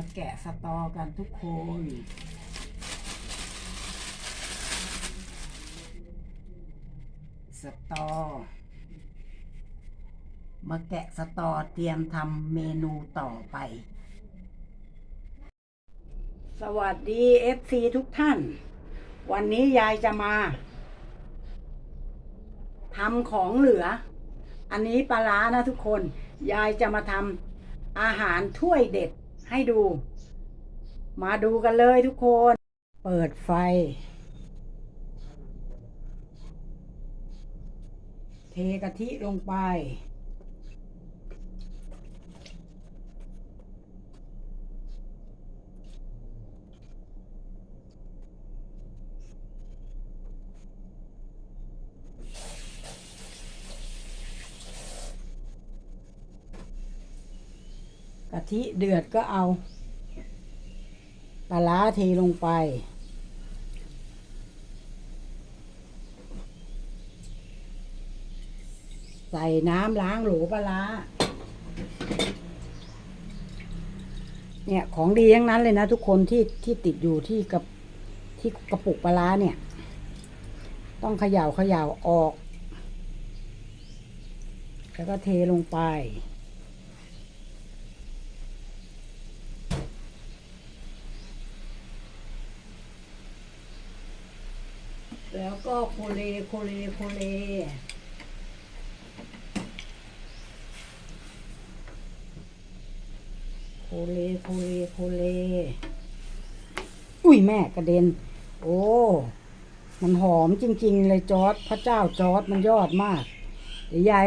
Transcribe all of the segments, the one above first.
มาแกะสตอกันทุกคนสตอ มาแกะสตอเตรียมทำเมนูต่อไป สวัสดีเอฟซีทุกท่าน วันนี้ยายจะมาทำของเหลือ อันนี้ปลาร้านะทุกคน ยายจะมาทำอาหารถ้วยเด็ด ให้ดู มาดูกันเลยทุกคน เปิดไฟ เทกะทิลงไป ทิเดือดก็เอาปลาร้าเทลงไป ใส่น้ำล้างโหลปลาร้าเนี่ยของดีทั้งนั้นเลยนะทุกคนที่ที่ติดอยู่ที่กับที่กระปุกปลาร้าเนี่ย ต้องเขย่าเขย่าออก แล้วก็เทลงไป แล้ว ก็โคเลโคเลโคเลโคเลโคเลโคเล อุ้ยแม่กระเด็น โอ้ มันหอมจริง ๆ เลยจอร์ดพระเจ้าจอร์ดมันยอดมาก เดี๋ยวยาย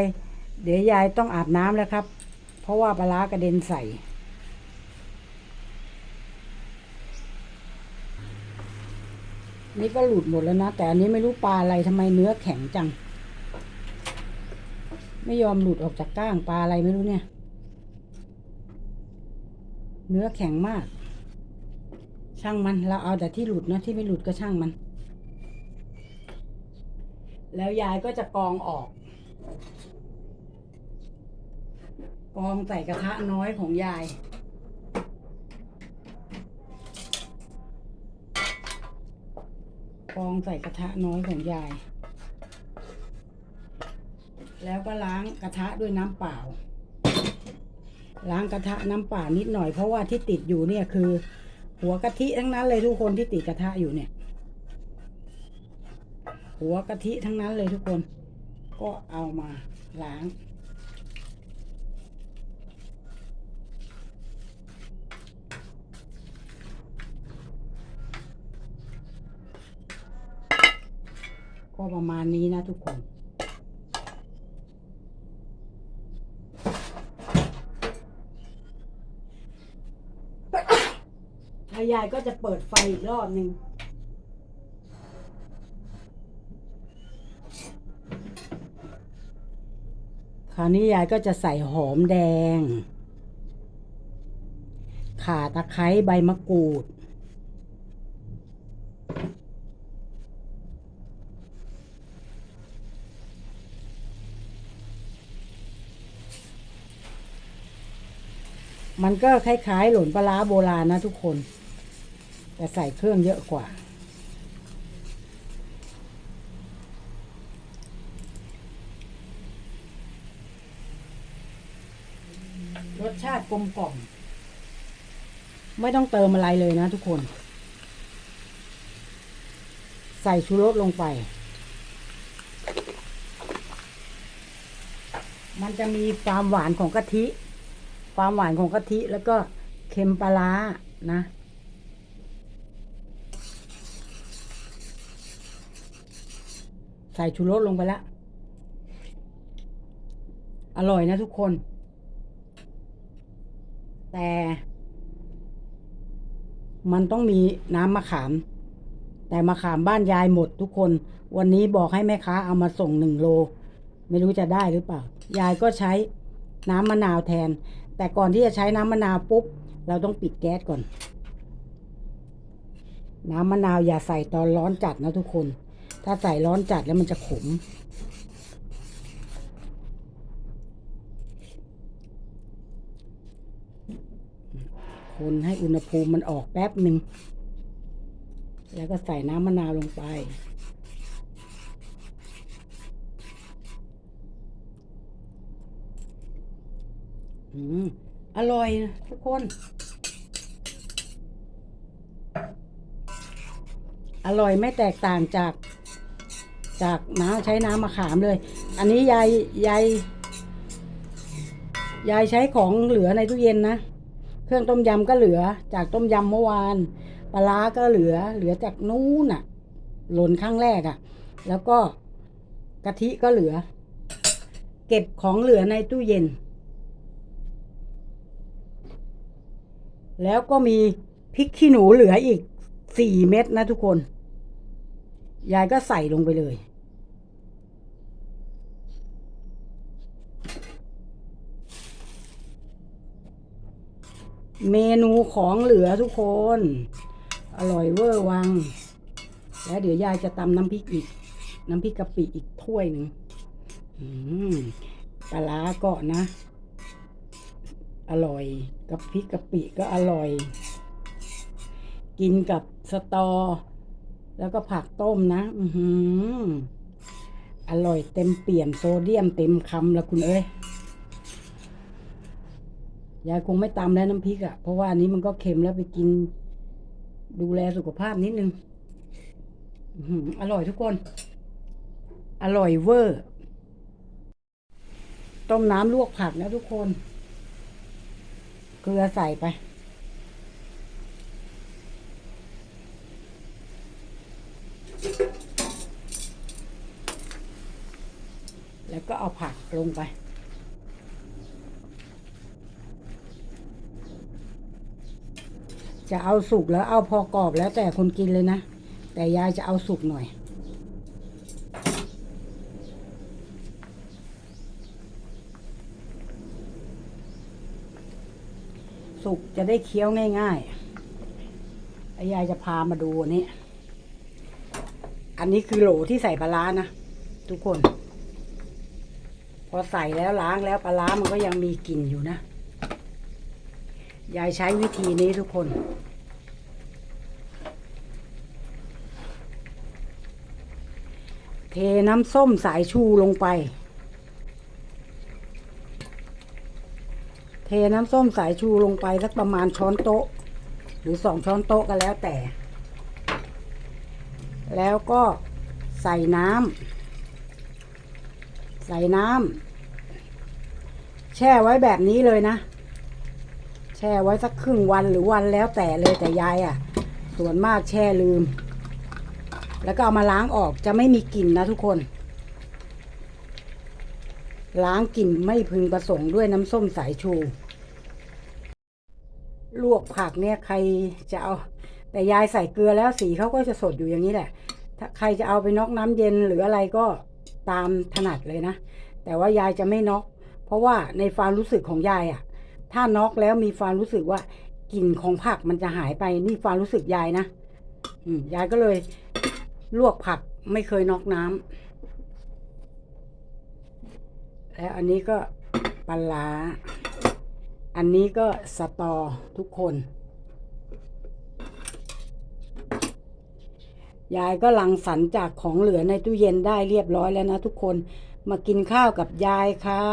เดี๋ยวยายต้องอาบน้ำแล้วครับ เพราะว่าปลาร้ากระเด็นใส่ นี่ก็หลุดหมดแล้วนะ แต่อันนี้ไม่รู้ปลาอะไรทำไมเนื้อแข็งจัง ไม่ยอมหลุดออกจากก้างปลาอะไรไม่รู้เนี่ย เนื้อแข็งมาก ช่างมันเราเอาแต่ที่หลุดนะที่ไม่หลุดก็ช่างมัน แล้วยายก็จะกรองออกกรองใส่กระทะน้อยของยาย กองใส่กระทะน้อยของยาย แล้วก็ล้างกระทะด้วยน้ำเปล่า ล้างกระทะน้ำเปล่านิดหน่อยเพราะว่าที่ติดอยู่เนี่ยคือ หัวกะทิทั้งนั้นเลยทุกคนที่ติดกระทะอยู่เนี่ย หัวกะทิทั้งนั้นเลยทุกคน ก็เอามาล้าง ก็ประมาณนี้นะทุกคนทายายก็จะเปิดไฟอีกรอบหนึ่งคราวนี้ยายก็จะใส่หอมแดง ข่าตะไคร้ใบมะกรูด มันก็คล้ายๆ หล่นปลาโบราณนะทุกคน แต่ใส่เครื่องเยอะกว่า รสชาติกลมกล่อม ไม่ต้องเติมอะไรเลยนะทุกคน ใส่ชูรสลงไป มันจะมีความหวานของกะทิ ความหวานของกะทิแล้วก็เค็มปลาร้านะ ใส่ชูรสลงไปแล้ว อร่อยนะทุกคน แต่ มันต้องมีน้ำมะขาม แต่มะขามบ้านยายหมดทุกคน วันนี้บอกให้แม่ค้าเอามาส่งหนึ่งโล ไม่รู้จะได้หรือเปล่า ยายก็ใช้น้ำมะนาวแทน แต่ก่อนที่จะใช้น้ำมะนาวปุ๊บ เราต้องปิดแก๊สก่อน น้ำมะนาวอย่าใส่ตอนร้อนจัดนะทุกคน ถ้าใส่ร้อนจัดแล้วมันจะขม คนให้อุณหภูมิมันออกแป๊บหนึ่ง แล้วก็ใส่น้ำมะนาวลงไป อร่อยนะทุกคน อร่อยไม่แตกต่างจากจากน้ำใช้น้ำมะขามเลย อันนี้ยายยายยายใช้ของเหลือในตู้เย็นนะ เครื่องต้มยำก็เหลือจากต้มยำเมื่อวาน ปลาก็เหลือ เหลือจากนู้นน่ะ หล่นครั้งแรกอะ่ะ แล้วก็กะทิก็เหลือ เก็บของเหลือในตู้เย็น แล้วก็มีพริกขี้หนูเหลืออีกสี่เม็ดนะทุกคน ยายก็ใส่ลงไปเลย เมนูของเหลือทุกคน อร่อยเวอร์วัง แล้วเดี๋ยวยายจะตำน้ำพริกอีก น้ำพริกกะปิอีกถ้วยหนึ่งปลาร้าก็นะ อร่อยกับพริกกะปิก็อร่อย กินกับสตอ แล้วก็ผักต้มนะอือหืออร่อยเต็มเปี่ยมโซเดียมเต็มคำละคุณเอ้ยยายคงไม่ตำแล้วน้ำพริกอะ่ะ เพราะว่าอันนี้มันก็เค็มแล้วไปกิน ดูแลสุขภาพนิดนึงอื้อหืออร่อยทุกคน อร่อยเวอร์ ต้มน้ำลวกผักนะทุกคน เกลือใส่ไป แล้วก็เอาผักลงไป จะเอาสุกแล้วเอาพอกรอบแล้วแต่คนกินเลยนะ แต่ยายจะเอาสุกหน่อย สุกจะได้เคี้ยวง่ายๆไอ้ยายจะพามาดูนนี้อันนี้คือโหลที่ใส่ปลาร้านะทุกคน พอใส่แล้วล้างแล้วปลาร้ามันก็ยังมีกลิ่นอยู่นะ ยายใช้วิธีนี้ทุกคนเทน้ำส้มสายชูลงไป ทน้ำส้มสายชูลงไปสักประมาณช้อนโต๊ะ หรือสองช้อนโต๊ะก็แล้วแต่ แล้วก็ใส่น้ำใส่น้ำแช่ไว้แบบนี้เลยนะ แช่ไว้สักครึ่งวันหรือวันแล้วแต่เลยแต่ยายอะ่ะ ส่วนมากแช่ลืม แล้วก็เอามาล้างออกจะไม่มีกลิ่นนะทุกคน ล้างกลิ่นไม่พึงประสงค์ด้วยน้ำส้มสายชู ลวกผักเนี่ยใครจะเอา แต่ยายใส่เกลือแล้วสีเขาก็จะสดอยู่อย่างนี้แหละ ถ้าใครจะเอาไปนอกน้ำเย็นหรืออะไรก็ตามถนัดเลยนะ แต่ว่ายายจะไม่นอกเพราะว่าในความรู้สึกของยายอะ่ะ ถ้านอกแล้วมีความรู้สึกว่ากลิ่นของผักมันจะหายไปนี่ความรู้สึกยายนะยายก็เลยลวกผักไม่เคยนอกน้ำ แล้วอันนี้ก็ปลาร้าอันนี้ก็สตอทุกคน ยายก็ลังสรรจากของเหลือในตู้เย็นได้เรียบร้อยแล้วนะทุกคน มากินข้าวกับยายค่ะ